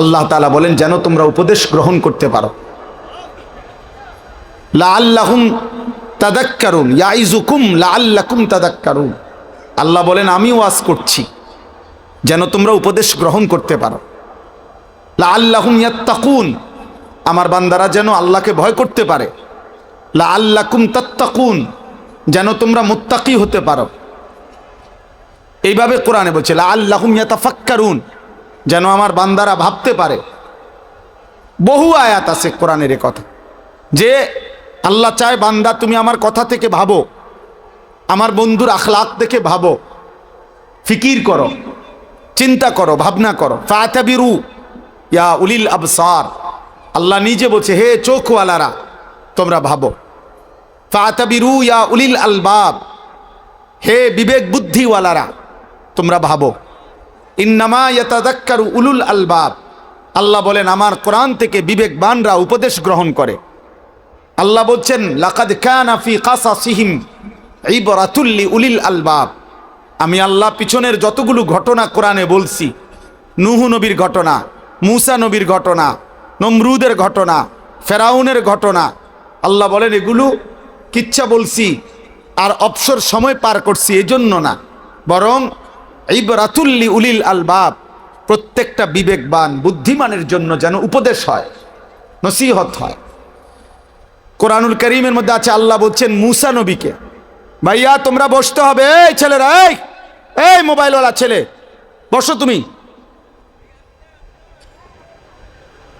আল্লাহ তালা বলেন, যেন তোমরা উপদেশ গ্রহণ করতে পারো। লা আল্লাহুম তাদাক্কারুন ইয়াইজুকুম লা আল্লাকুম তাদাক্কারুন। আল্লাহ বলেন, আমি ওয়াজ করছি, যেন তোমরা উপদেশ গ্রহণ করতে পারো। লা ইয়াত্তাকুন, আমার বান্দারা যেন আল্লাহকে ভয় করতে পারে। লা তাত্তাকুন, যেন তোমরা মুত্তাকি হতে পারো। এইভাবে কোরআনে বলছে লা আল্লাহুম ইয়াতাফাক্কারুন যেন আমার বান্দারা ভাবতে পারে। বহু আয়াত আছে কোরআনের কথা। যে আল্লাহ চায়, বান্দা, তুমি আমার কথা থেকে ভাবো, আমার বন্ধুর আখলাক দেখে ভাবো, ফিকির করো, চিন্তা করো, ভাবনা করো। ফাতাবিরু ইয়া উলিল আবসার। আল্লাহ নিজে বলছে, হে চোখওয়ালারা, তোমরা ভাবো। ফাতাবিরু ইয়া উলিল আলবাব। হে বিবেক বুদ্ধিওয়ালারা, তোমরা ভাবো। ইন্নামা ইয়াতাদাক্কারু উলুল আলবাব। আল্লাহ বলেন, আমার কোরআন থেকে বিবেকবানরা উপদেশ গ্রহণ করে। আল্লাহ বলছেন, লাকাদ কানা ফি কাসাসিহিম ইবরাতুল্লি উলিল আলবাব। আমি আল্লাহ পিছনের যতগুলো ঘটনা কোরআনে বলছি, নুহু নবীর ঘটনা, মুসা নবীর ঘটনা, নমরুদের ঘটনা, ফেরাউনের ঘটনা, আল্লাহ বলেন, এগুলো কিচ্ছা বলছি, আর অবসর সময় পার করছি, এজন্য না। বরং ইবরাতুল্লি উলিল আলবাব, প্রত্যেকটা বিবেকবান, বুদ্ধিমানের জন্য যেন উপদেশ হয়, নসিহত হয়। কোরআনুল করিমের মধ্যে আছে, আল্লাহ বলছেন, মুসা নবীকে, ভাইয়া, তোমরা বসতে হবে, এই ছেলেরা, এই এই মোবাইলওয়ালা ছেলে, বসো তুমি।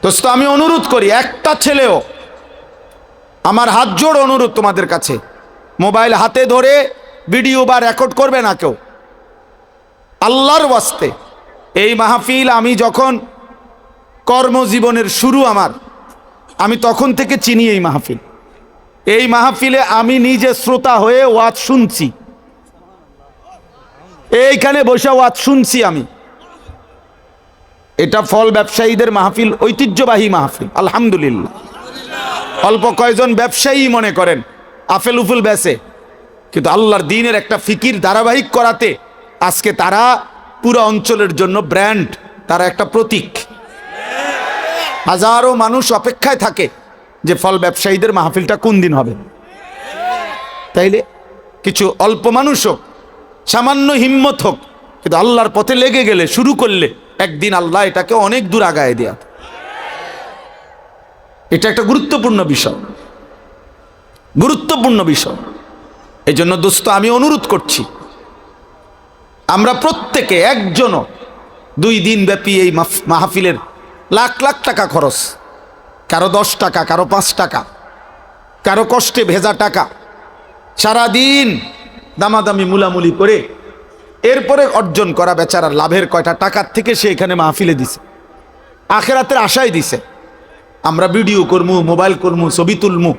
দোস্ত, আমি অনুরোধ করি, একটা ছেলেও, আমার হাত জোড় অনুরোধ তোমাদের কাছে, মোবাইল হাতে ধরে ভিডিও বা রেকর্ড করবে না কেউ। আল্লাহর ওয়াস্তে। এই মাহফিল আমি যখন কর্মজীবনের শুরু আমার, আমি তখন থেকে চিনি এই মাহফিল। এই মাহফিলে আমি নিজে শ্রোতা হয়ে ওয়াজ শুনছি। এইখানে বসে ওয়াজ শুনছি আমি। এটা ফল ব্যবসায়ীদের মাহফিল, ঐতিহ্যবাহী মাহফিল, আলহামদুলিল্লাহ। অল্প কয়জন ব্যবসায়ী মনে করেন, আফেল উফুল বেসে কিন্তু আল্লাহর দিনের একটা ফিকির ধারাবাহিক করাতে আজকে তারা পুরো অঞ্চলের জন্য ব্র্যান্ড, তারা একটা প্রতীক। হাজারো মানুষ অপেক্ষায় থাকে যে ফল ব্যবসায়ীদের মাহফিলটা কোন দিন হবে। তাইলে কিছু অল্প মানুষ হোক, সামান্য হিম্মত হোক, কিন্তু আল্লাহর পথে লেগে গেলে, শুরু করলে একদিন আল্লাহ এটাকে অনেক দূর আগায় দেয়া। এটা একটা গুরুত্বপূর্ণ বিষয়। গুরুত্বপূর্ণ বিষয়। এই জন্য দোস্ত, আমি অনুরোধ করছি আমরা প্রত্যেকে একজনও দুই দিন ব্যাপী এই মাহফ- মাহফিলের লাখ লাখ টাকা খরচ। কারও দশ টাকা, কারও পাঁচ টাকা, কারও কষ্টে ভেজা টাকা। সারাদিন দামাদামি, মুলামুলি করে এরপরে অর্জন করা বেচারা লাভের কয়টা টাকার থেকে সে এখানে মাহফিলে দিছে। আখেরাতের আশায় দিছে। আমরা ভিডিও করমু, মোবাইল করমু, ছবি তুলমু।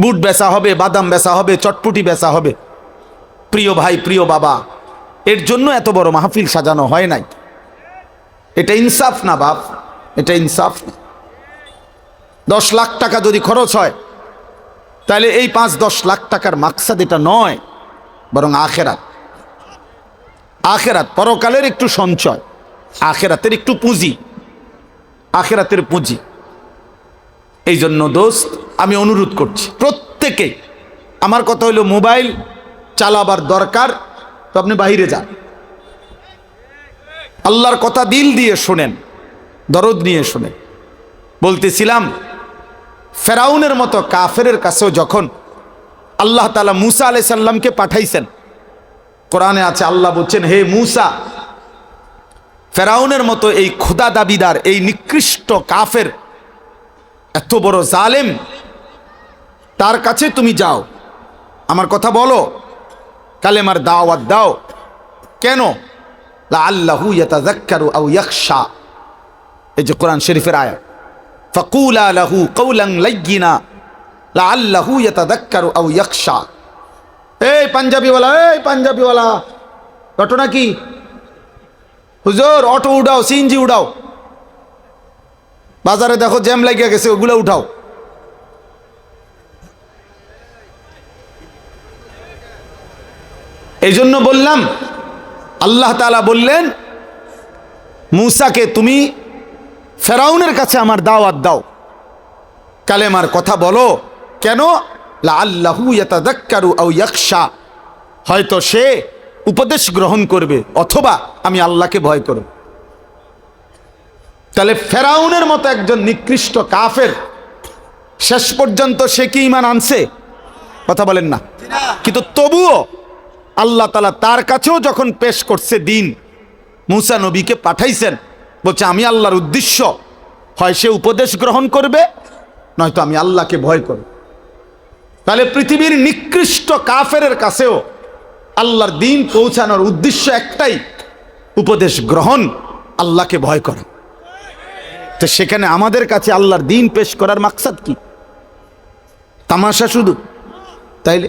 বুট বেচা হবে, বাদাম বেচা হবে, চটপুটি বেচা হবে। প্রিয় ভাই, প্রিয় বাবা এর জন্য এত বড় মাহফিল সাজানো হয় নাই। এটা ইনসাফ না বাপ? এটা ইনসাফ না। দশ লাখ টাকা যদি খরচ হয়, তাহলে এই পাঁচ দশ লাখ টাকার মাকসাদ এটা নয়, বরং আখেরাত। আখেরাত পরকালের একটু সঞ্চয়, আখেরাতের একটু পুঁজি, আখেরাতের পুঁজি। এই জন্য দোস্ত, আমি অনুরোধ করছি, প্রত্যেকে, আমার কথা হলো মোবাইল চালাবার দরকার তো আপনি বাইরে যান। আল্লাহর কথা দিল দিয়ে শোনেন, দরদ নিয়ে শোনেন। বলতেছিলাম, ফেরাউনের মতো কাফেরের কাছেও যখন আল্লাহ তালা মুসা আলাই সাল্লামকে পাঠাইছেন, কোরআনে আছে, আল্লাহ বলছেন, হে মুসা, ফেরাউনের মতো এই ক্ষুদা দাবিদার, এই নিকৃষ্ট কাফের, এত বড় জালেম, তার কাছে তুমি যাও। আমার কথা বলো কালেমার দাওয়াত দাও। কেন? আল্লাহু ইয়াতাযাক্কারু আও ইয়াখশা। এই যে কোরআন শরীফের আয়াত। ফাকুলা লাহু কওলান লাইয়িনা। লাআল্লাহু ইয়াতাযাক্কারু আও ইয়াখশা। এই পাঞ্জাবিওয়ালা এই পাঞ্জাবিওয়ালা। ঘটনা কি? হুজুর, অটো উঠাও, সিএনজি উঠাও। বাজারে দেখো জ্যাম লাগিয়া গেছে, ওগুলো উঠাও। এই জন্য বললাম, আল্লাহ তালা বললেন, মুসাকে তুমি ফেরাউনের কাছে আমার দাওয়াত দাও। কালেমার কথা বলো, কেন? আল্লাহু ইয়াতাদাক্কারু আও ইয়াকশা হয়তো সে উপদেশ গ্রহণ করবে, অথবা আমি আল্লাহকে ভয় করব। তাহলে ফেরাউনের মতো একজন নিকৃষ্ট কাফের, শেষ পর্যন্ত সে কি ইমান আনছে? কথা বলেন না। কিন্তু তবুও আল্লাহ তালা তার কাছেও যখন পেশ করছে দিন, মুসা নবীকে পাঠাইছেন, বলছে, আমি আল্লাহর উদ্দেশ্য, হয় সে উপদেশ গ্রহণ করবে, নয়তো আমি আল্লাহকে ভয় করব। তাহলে পৃথিবীর নিকৃষ্ট কাফেরের কাছেও আল্লাহর দিন পৌঁছানোর উদ্দেশ্য একটাই, উপদেশ গ্রহণ, আল্লাহকে ভয় করা। তো সেখানে আমাদের কাছে আল্লাহর দিন পেশ করার মাকসাদ কি? তামাশা শুধু, তাইলে?